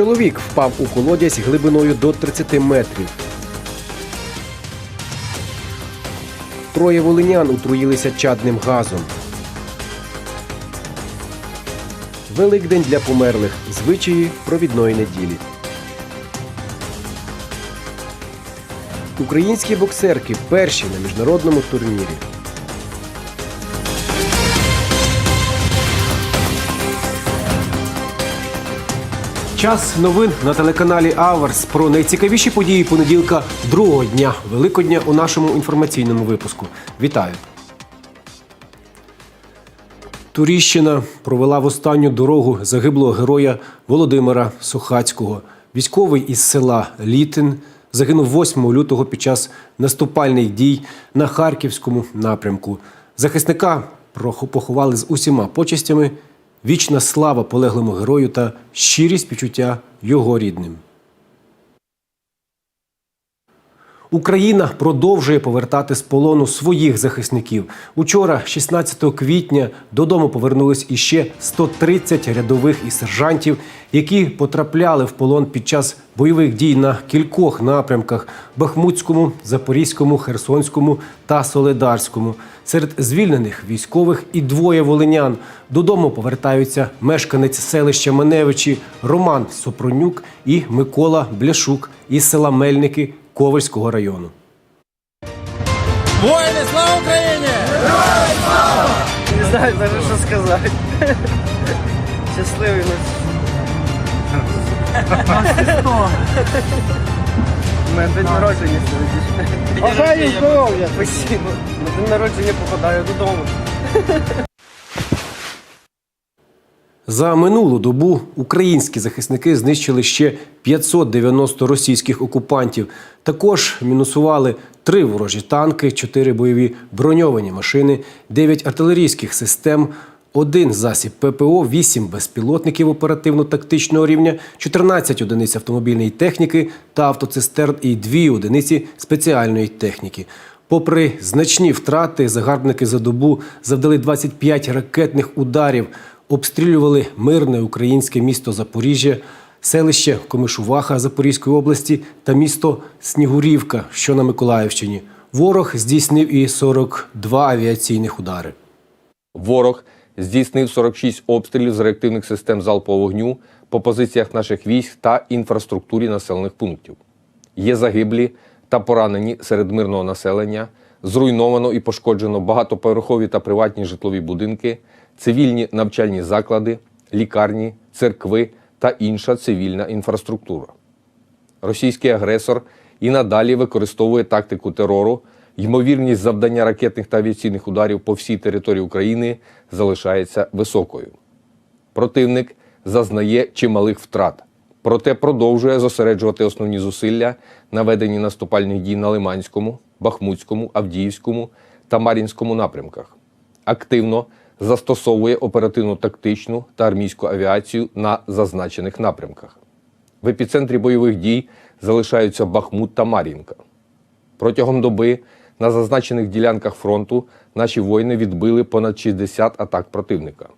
Чоловік впав у колодязь глибиною до 30 метрів. Троє волинян отруїлися чадним газом. Великдень для померлих. Звичаї провідної неділі. Українські боксерки перші на міжнародному турнірі. Час новин на телеканалі Аверс про найцікавіші події понеділка другого дня Великодня у нашому інформаційному випуску. Вітаю! Туріщина провела в останню дорогу загиблого героя Володимира Сухацького. Військовий із села Літин загинув 8 лютого під час наступальних дій на харківському напрямку. Захисника поховали з усіма почестями. Вічна слава полеглому герою та щирість почуття його рідним. Україна продовжує повертати з полону своїх захисників. Учора, 16 квітня, додому повернулись іще 130 рядових і сержантів, які потрапляли в полон під час бойових дій на кількох напрямках: Бахмутському, Запорізькому, Херсонському та Соледарському. Серед звільнених військових і двоє волинян. Додому повертаються мешканець селища Маневичі Роман Сопронюк і Микола Бляшук із села Мельники Ковальського району. Воїни, слава Україні! Не знаю даже, що сказати. Щасливий нас. У день народження сьогодні. Бажаю здоров'я! Спасибо. На день народження попадаю додому. За минулу добу українські захисники знищили ще 590 російських окупантів. Також мінусували три ворожі танки, чотири бойові броньовані машини, 9 артилерійських систем, один засіб ППО, 8 безпілотників оперативно-тактичного рівня, 14 одиниць автомобільної техніки та автоцистерн і 2 одиниці спеціальної техніки. Попри значні втрати, загарбники за добу завдали 25 ракетних ударів, обстрілювали мирне українське місто Запоріжжя, селище Комишуваха Запорізької області та місто Снігурівка, що на Миколаївщині. Ворог здійснив і 42 авіаційних удари. Ворог здійснив 46 обстрілів з реактивних систем залпового вогню по позиціях наших військ та інфраструктурі населених пунктів. Є загиблі та поранені серед мирного населення, зруйновано і пошкоджено багатоповерхові та приватні житлові будинки, цивільні навчальні заклади, лікарні, церкви та інша цивільна інфраструктура. Російський агресор і надалі використовує тактику терору. Ймовірність завдання ракетних та авіаційних ударів по всій території України залишається високою. Противник зазнає чималих втрат, проте продовжує зосереджувати основні зусилля на веденні наступальних дій на Лиманському, Бахмутському, Авдіївському та Мар'їнському напрямках. Активно застосовує оперативно-тактичну та армійську авіацію на зазначених напрямках. В епіцентрі бойових дій залишаються Бахмут та Мар'їнка. Протягом доби на зазначених ділянках фронту наші воїни відбили понад 60 атак противника.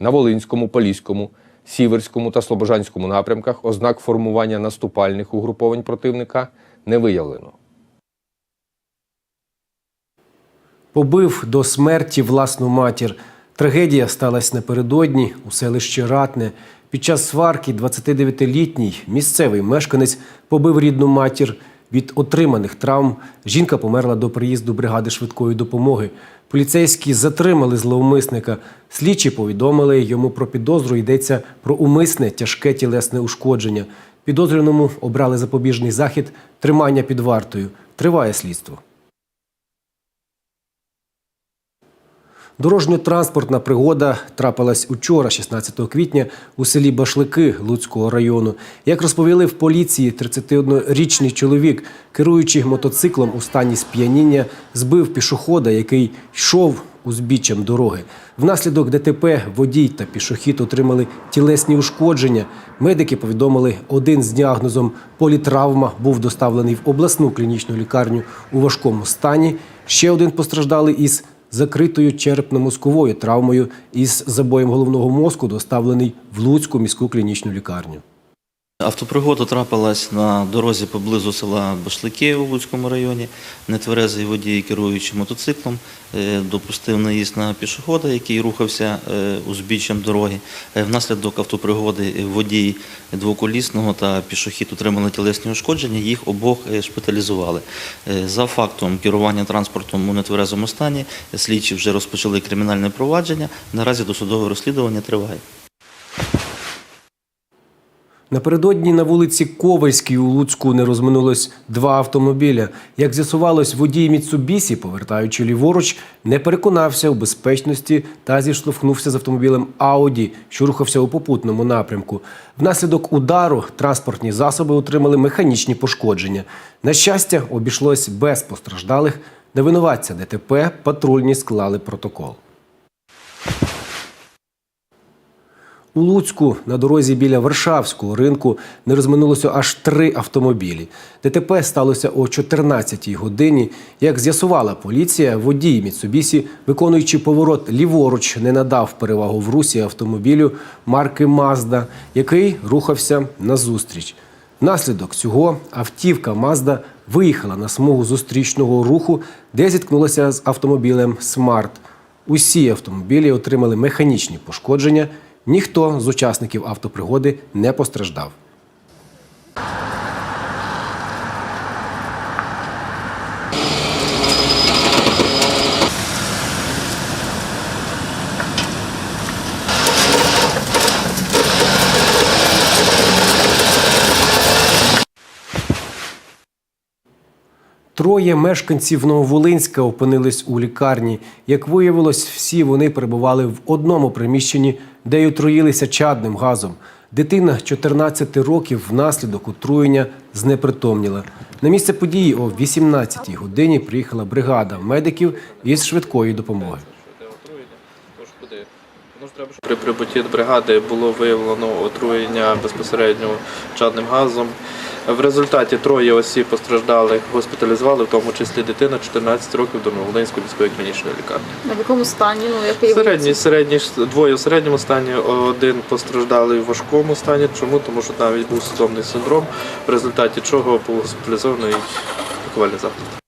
На Волинському, Поліському, Сіверському та Слобожанському напрямках ознак формування наступальних угруповань противника не виявлено. Побив до смерті власну матір. Трагедія сталася напередодні у селищі Ратне. Під час сварки 29-літній місцевий мешканець побив рідну матір. Від отриманих травм жінка померла до приїзду бригади швидкої допомоги. Поліцейські затримали зловмисника. Слідчі повідомили йому про підозру. Йдеться про умисне тяжке тілесне ушкодження. Підозрюваному обрали запобіжний захід тримання під вартою. Триває слідство. Дорожньо-транспортна пригода трапилась учора, 16 квітня, у селі Башлики Луцького району. Як розповіли в поліції, 31-річний чоловік, керуючи мотоциклом у стані сп'яніння, збив пішохода, який йшов узбіччям дороги. Внаслідок ДТП водій та пішохід отримали тілесні ушкодження. Медики повідомили, один з діагнозом політравма був доставлений в обласну клінічну лікарню у важкому стані. Ще один постраждалий із закритою черепно-мозковою травмою із забоєм головного мозку доставлений в Луцьку міську клінічну лікарню. Автопригода трапилась на дорозі поблизу села Башлики у Луцькому районі. Нетверезий водій, керуючи мотоциклом, е, допустив наїзд на пішохода, який рухався е, узбіччям дороги. Е, Внаслідок автопригоди водій двоколісного та пішохід отримали тілесні ушкодження, їх обох шпиталізували. За фактом керування транспортом у нетверезому стані слідчі вже розпочали кримінальне провадження. Наразі досудове розслідування триває. Напередодні на вулиці Ковальській у Луцьку не розминулось два автомобіля. Як з'ясувалось, водій Міцубісі, повертаючи ліворуч, не переконався у безпечності та зіштовхнувся з автомобілем Ауді, що рухався у попутному напрямку. Внаслідок удару транспортні засоби отримали механічні пошкодження. На щастя, обійшлось без постраждалих. На винуватця ДТП патрульні склали протокол. У Луцьку на дорозі біля Варшавського ринку не розминулося аж три автомобілі. ДТП сталося о 14-й годині. Як з'ясувала поліція, водій Міцубісі, виконуючи поворот ліворуч, не надав перевагу в русі автомобілю марки Мазда, який рухався назустріч. Внаслідок цього автівка Мазда виїхала на смугу зустрічного руху, де зіткнулася з автомобілем Смарт. Усі автомобілі отримали механічні пошкодження. Ніхто з учасників автопригоди не постраждав. Троє мешканців Нововолинська опинились у лікарні. Як виявилось, всі вони перебували в одному приміщенні, де й отруїлися чадним газом. Дитина 14 років внаслідок отруєння знепритомніла. На місце події о 18-й годині приїхала бригада медиків із швидкої допомоги. При прибутті бригади було виявлено отруєння безпосередньо чадним газом. В результаті троє осіб постраждалих госпіталізували, в тому числі дитина 14 років до Новолинської міської клінічної лікарні. На якому стані? Ну, який Середній, середній, двоє в середньому стані, один постраждалий в важкому стані. Чому? Тому що навіть був судомний синдром, в результаті чого був госпіталізований лікувальний заклад.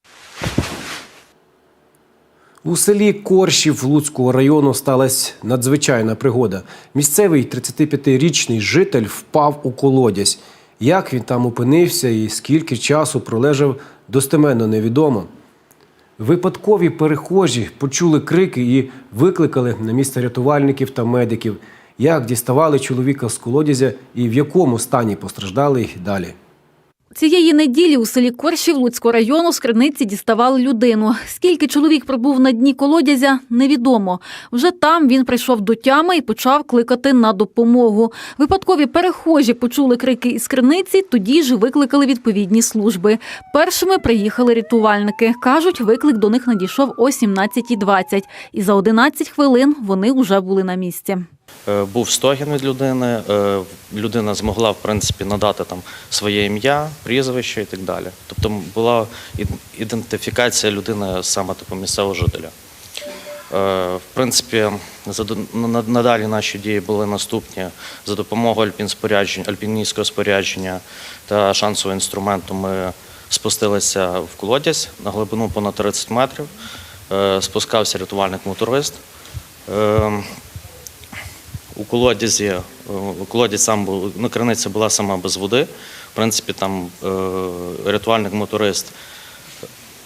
У селі Коршів Луцького району сталася надзвичайна пригода. Місцевий 35-річний житель впав у колодязь. Як він там опинився і скільки часу пролежав, достеменно невідомо. Випадкові перехожі почули крики і викликали на місце рятувальників та медиків. Як діставали чоловіка з колодязя і в якому стані постраждали й далі. Цієї неділі у селі Коршів Луцького району з криниці діставали людину. Скільки чоловік пробув на дні колодязя, невідомо. Вже там він прийшов до тями і почав кликати на допомогу. Випадкові перехожі почули крики із криниці, тоді ж викликали відповідні служби. Першими приїхали рятувальники. Кажуть, виклик до них надійшов о 17.20. І за 11 хвилин вони вже були на місці. Е, Був стогін від людини. е, Людина змогла в принципі надати там своє ім'я, прізвище і так далі. Тобто була ідентифікація людини саме такого місцевого жителя. Е, В принципі, надалі наші дії були наступні за допомогою альпіністського спорядження та шансового інструменту. Ми спустилися в колодязь на глибину понад 30 метрів. Спускався рятувальник-моторист. Е, у колодязі, у колодязь сам був, ну, криниця була сама без води. В принципі, там е, рятувальник-моторист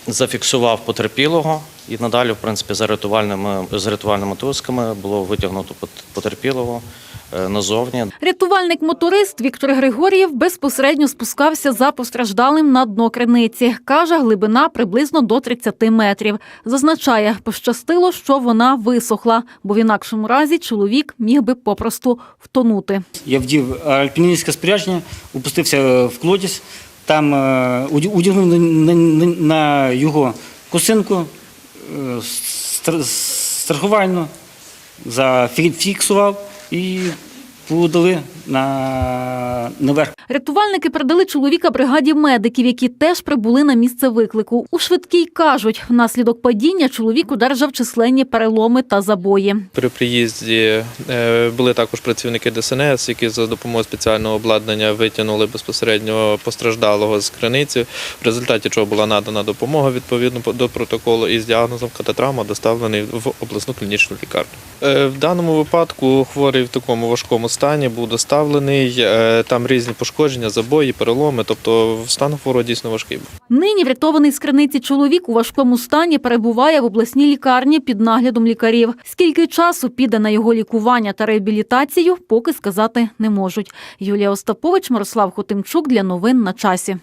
зафіксував потерпілого, і надалі, в принципі, за рятувальними, з рятувальними тусками було витягнуто потерпілого е, назовні. Рятувальник-моторист Віктор Григор'єв безпосередньо спускався за постраждалим на дно криниці. Каже, глибина приблизно до 30 метрів. Зазначає, пощастило, що вона висохла, бо в інакшому разі чоловік міг би попросту втонути. Я вдів альпіністське спорядження, опустився в колодязь, там е, удягнув на, його косинку е, страхувально, зафіксував і подали на, наверх. Рятувальники передали чоловіка бригаді медиків, які теж прибули на місце виклику. У швидкій кажуть, внаслідок падіння чоловік одержав численні переломи та забої. При приїзді е, були також працівники ДСНС, які за допомогою спеціального обладнання витягнули безпосередньо постраждалого з криниці, в результаті чого була надана допомога відповідно до протоколу і з діагнозом кататравма доставлений в обласну клінічну лікарню. Е, В даному випадку хворий в такому важкому стані був доставлений. Е, Там різні пошкодження, забої, переломи, тобто стан хворого дійсно важкий був. Нині врятований з криниці чоловік у важкому стані перебуває в обласній лікарні під наглядом лікарів. Скільки часу піде на його лікування та реабілітацію, поки сказати не можуть. Юлія Остапович, Мирослав Хотимчук для новин на часі.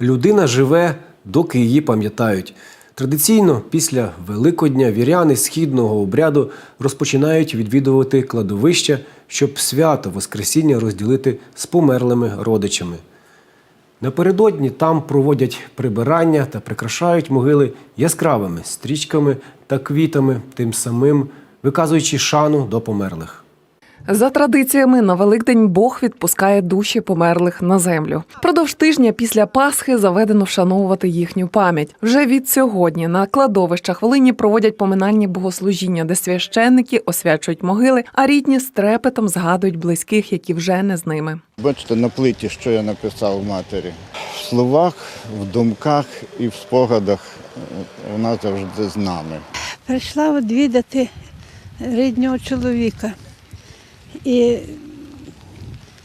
Людина живе, доки її пам'ятають. Традиційно після Великодня віряни східного обряду розпочинають відвідувати кладовища, щоб свято Воскресіння розділити з померлими родичами. Напередодні там проводять прибирання та прикрашають могили яскравими стрічками та квітами, тим самим виказуючи шану до померлих. За традиціями на Великдень Бог відпускає душі померлих на землю. Продовж тижня після Пасхи заведено вшановувати їхню пам'ять. Вже від сьогодні на кладовищах Волині проводять поминальні богослужіння, де священники освячують могили, а рідні з трепетом згадують близьких, які вже не з ними. Бачите, на плиті, що я написав матері. В словах, в думках і в спогадах е, вона завжди з нами. прийшла відвідати рідного чоловіка. І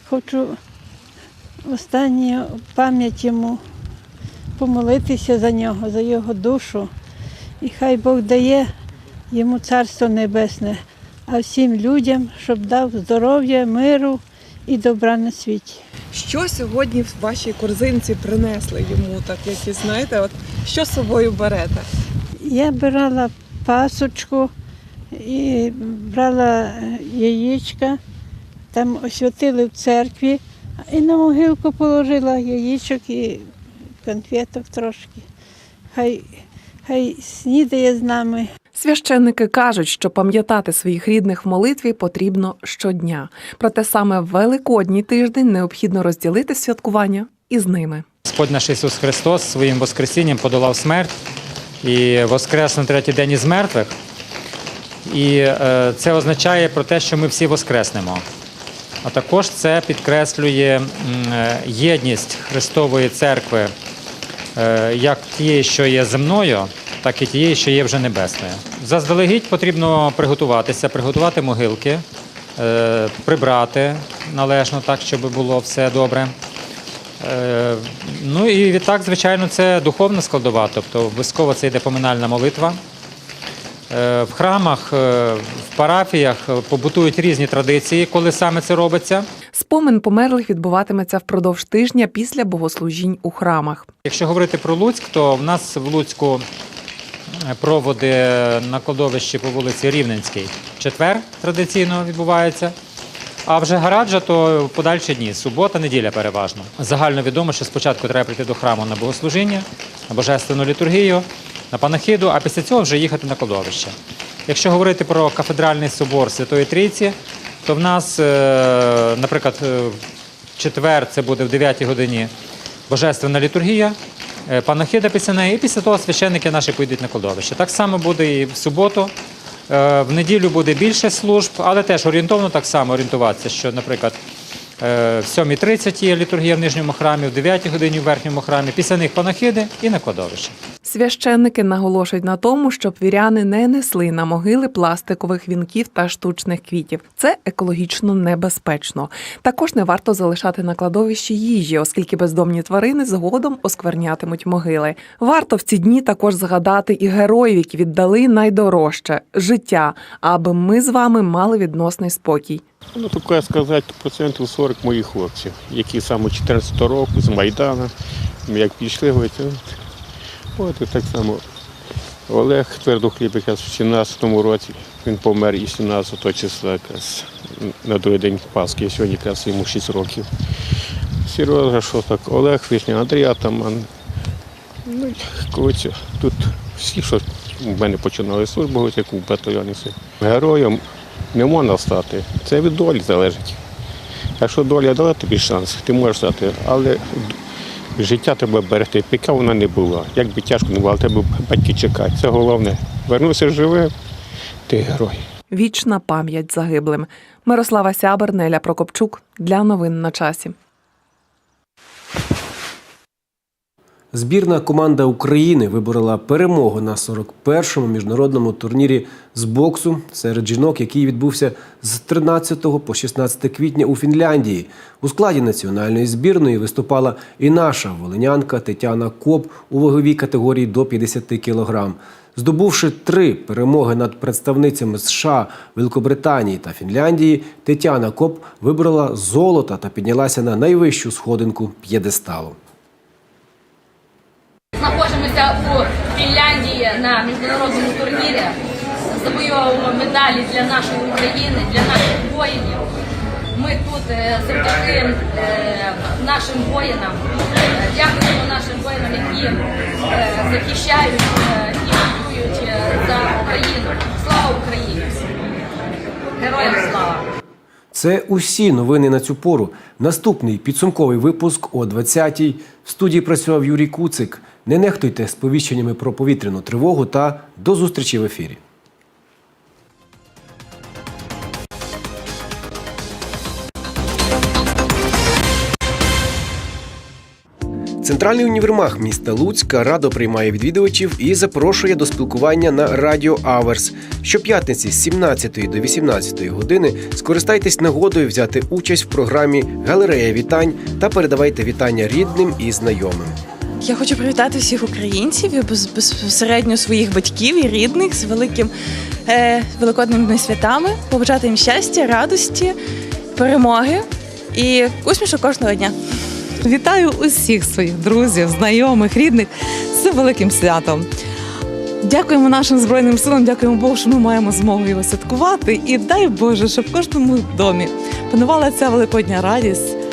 хочу останню пам'ять йому помолитися за нього, за його душу. І хай Бог дає йому царство небесне, а всім людям, щоб дав здоров'я, миру і добра на світі. Що сьогодні в вашій корзинці принесли йому, так як і знаєте, от що з собою берете? Я брала пасочку і брала яєчка, там освятили в церкві, і на могилку положила яєчок і конфеток трошки. Хай, хай снідає з нами. Священники кажуть, що пам'ятати своїх рідних в молитві потрібно щодня. Проте саме в Великодній тиждень необхідно розділити святкування із ними. Господь наш Ісус Христос своїм Воскресінням подолав смерть і воскрес на третій день із мертвих. І е, це означає про те, що ми всі воскреснемо. А також це підкреслює е, єдність Христової церкви, е, як тієї, що є земною, так і тієї, що є вже небесною. Заздалегідь потрібно приготуватися, приготувати могилки, прибрати належно так, щоб було все добре. Ну і відтак, звичайно, це духовна складова, тобто обов'язково це йде поминальна молитва. Е, В храмах, е, в парафіях е, побутують різні традиції, коли саме це робиться. Спомин померлих відбуватиметься впродовж тижня після богослужінь у храмах. Якщо говорити про Луцьк, то в нас в Луцьку проводи на кладовищі по вулиці Рівненській четвер традиційно відбувається. А вже гараджа то подальші дні, субота, неділя переважно. Загально відомо, що спочатку треба прийти до храму на богослужіння, на божественну літургію, на панахиду, а після цього вже їхати на кладовище. Якщо говорити про кафедральний собор Святої Трійці, то в нас, е, наприклад, е, в четвер це буде в 9 годині божественна літургія, е, панахида після неї, і після того священники наші поїдуть на кладовище. Так само буде і в суботу. В неділю буде більше служб, але теж орієнтовно так само орієнтуватися, що, наприклад, в 7.30 є літургія в нижньому храмі, в 9 годині в верхньому храмі, після них панахиди і на кладовище. Священники наголошують на тому, щоб віряни не несли на могили пластикових вінків та штучних квітів. Це екологічно небезпечно. Також не варто залишати на кладовищі їжі, оскільки бездомні тварини згодом осквернятимуть могили. Варто в ці дні також згадати і героїв, які віддали найдорожче життя, аби ми з вами мали відносний спокій. Ну, таке сказати, процентів 40 моїх хлопців, які саме 14 року з Майдана, ми як пішли, от, от і так само Олег Твердохліб якраз в 17-му році, він помер і 17 числа якраз на другий день Пасхи, сьогодні якраз йому 6 років. Сережа, що так, Олег Вишня, Андрій Атаман. Ну, коротше, тут всі, що в мене починали службу, як у батальйоні. Героям Не можна стати. Це від долі залежить. Якщо доля дала тобі шанс, ти можеш стати, але життя тебе берегти, яка вона не була. Як би тяжко не було, тебе батьки чекають. Це головне. Вернувся живим, ти герой. Вічна пам'ять загиблим. Мирослава Сябер, Неля Прокопчук для новин на часі. Збірна команда України виборола перемогу на 41-му міжнародному турнірі з боксу серед жінок, який відбувся з 13 по 16 квітня у Фінляндії. У складі національної збірної виступала і наша волинянка Тетяна Коп у ваговій категорії до 50 кг. Здобувши три перемоги над представницями США, Великобританії та Фінляндії, Тетяна Коп вибрала золото та піднялася на найвищу сходинку п'єдесталу. Знаходимося у Фінляндії на міжнародному турнірі. Завойовуємо медалі для нашої України, для наших воїнів. Ми тут е, завдяки е, нашим воїнам. Дякуємо нашим воїнам, які е, захищають і воюють за Україну. Слава Україні! Героям слава! Це усі новини на цю пору. Наступний підсумковий випуск о 20-й. В студії працював Юрій Куцик. Не нехтуйте сповіщеннями про повітряну тривогу та до зустрічі в ефірі. Центральний універмаг міста Луцька радо приймає відвідувачів і запрошує до спілкування на Радіо Аверс. Щоп'ятниці з 17 до 18 години скористайтесь нагодою взяти участь в програмі Галерея вітань та передавайте вітання рідним і знайомим. Я хочу привітати всіх українців і без- безпосередньо своїх батьків і рідних з великим е, великодними святами, побажати їм щастя, радості, перемоги і усмішок кожного дня. Вітаю усіх своїх друзів, знайомих, рідних з великим святом. Дякуємо нашим збройним силам, дякуємо Богу, що ми маємо змогу його святкувати. І дай Боже, щоб в кожному домі панувала ця великодня радість,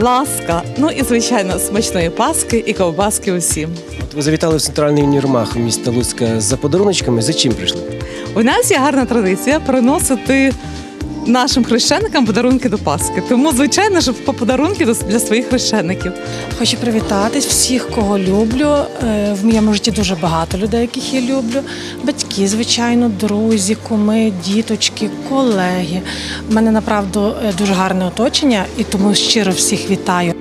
ласка, ну і звичайно смачної паски і ковбаски усім. От ви завітали в центральний Нірмах міста Луцька за подаруночками. За чим прийшли? У нас є гарна традиція приносити нашим хрещеникам подарунки до Пасхи. Тому, звичайно, що по подарунки для своїх хрещеників. Хочу привітати всіх, кого люблю. Е, В моєму житті дуже багато людей, яких я люблю. Батьки, звичайно, друзі, куми, діточки, колеги. У мене направду е, дуже гарне оточення, і тому щиро всіх вітаю.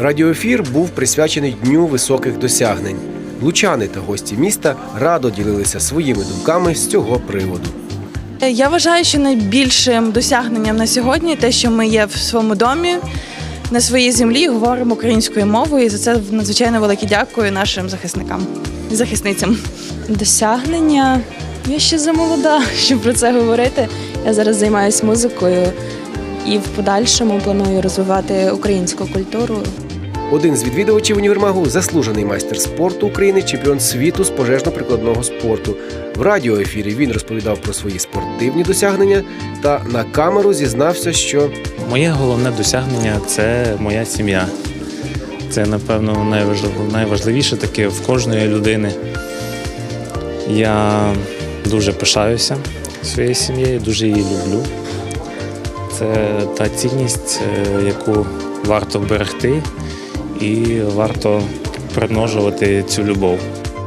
Радіоефір був присвячений Дню високих досягнень. Лучани та гості міста радо ділилися своїми думками з цього приводу. Е, Я вважаю, що найбільшим досягненням на сьогодні те, що ми є в своєму домі. На своїй землі говоримо українською мовою, і за це надзвичайно велике дякую нашим захисникам і захисницям. Досягнення. Я ще замолода, щоб про це говорити. Я зараз займаюся музикою і в подальшому планую розвивати українську культуру. Один з відвідувачів універмагу заслужений майстер спорту України, чемпіон світу з пожежно-прикладного спорту. В радіоефірі він розповідав про свої спортивні досягнення та на камеру зізнався, що Моє головне досягнення це моя сім'я. Це, напевно, найважливіше таке в кожної людини. Я дуже пишаюся своєю сім'єю, дуже її люблю. Це та цінність, е, яку варто берегти і варто примножувати цю любов.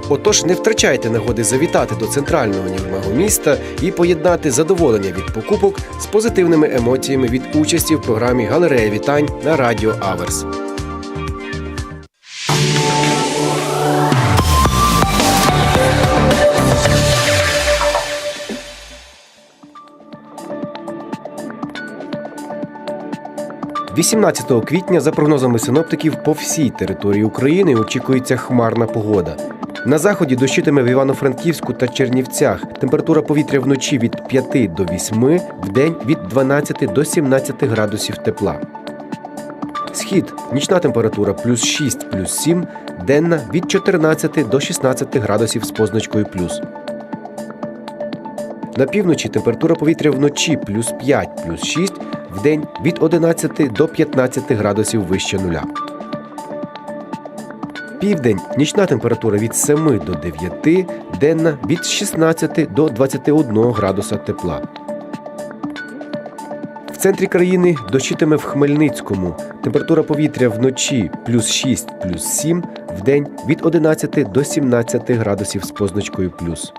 Отож, не втрачайте нагоди завітати до центрального універмагу міста і поєднати задоволення від покупок з позитивними емоціями від участі в програмі Галерея вітань на Радіо Аверс. – 18 квітня, за прогнозами синоптиків, по всій території України очікується хмарна погода. На заході дощитиме в Івано-Франківську та Чернівцях. Температура повітря вночі від 5 до 8, вдень від 12 до 17 градусів тепла. Схід нічна температура плюс 6, плюс 7, денна від 14 до 16 градусів з позначкою плюс. На півночі температура повітря вночі плюс 5, плюс 6, вдень від 11 до 15 градусів вище нуля. Південь нічна температура від 7 до 9, денна від 16 до 21 градуса тепла. В центрі країни дощитиме в Хмельницькому. Температура повітря вночі плюс 6, плюс 7, вдень від 11 до 17 градусів з позначкою плюс.